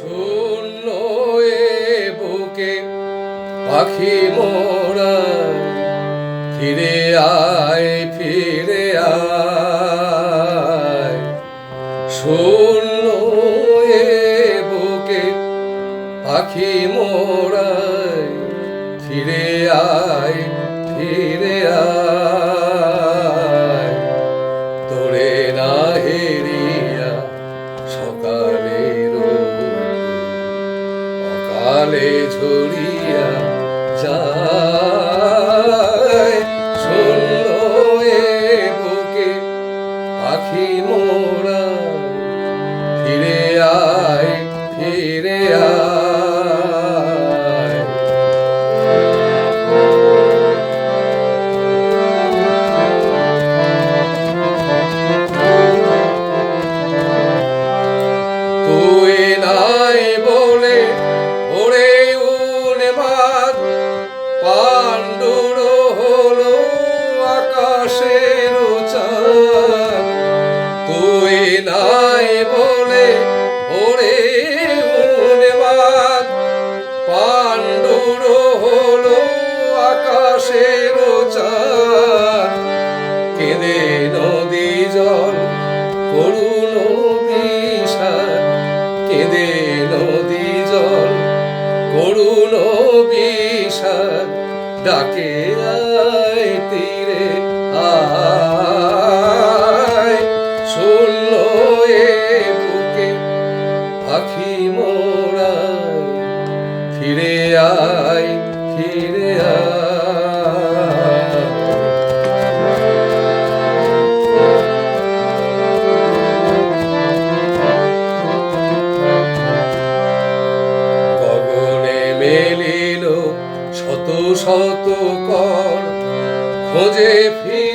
শূন্য বুকে পাখি মোরা ফিরে আয় ফিরে আয়। শূন্য বুকে পাখি মোরা ফিরে আয় ফিরে আয়। তোরে না হেরিয়া সকালের অকালে ঝরিয়া যায়। তুই নাই বলে ওরে উন্মাদ। পাণ্ডুর হলো আকাশের চাঁদ। কেঁদে নদী জল করুণ বিষাদ কেঁদে নদী জল করুণ বিষাদ ডাকে আয় তীরে আয় পাখি মোড়ায় ফিরে আয় ফিরে আয়। গগনে মেলিল শত শত কর খোঁজে ফিরে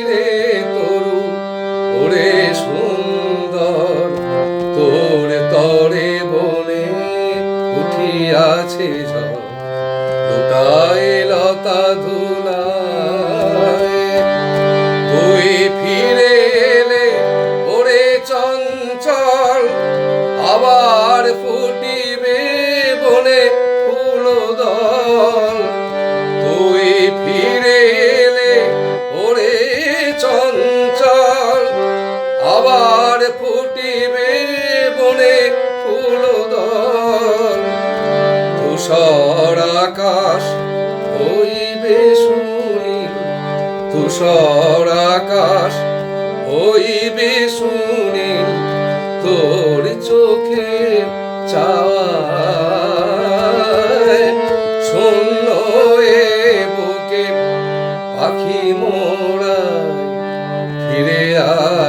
ঝড় লতা ধুলায়। তুষর আকাশ হইবে সুনীল তোর চোখে চাওয়া শূন্য এ বুকে পাখি মোড়ায় ফিরে আয়।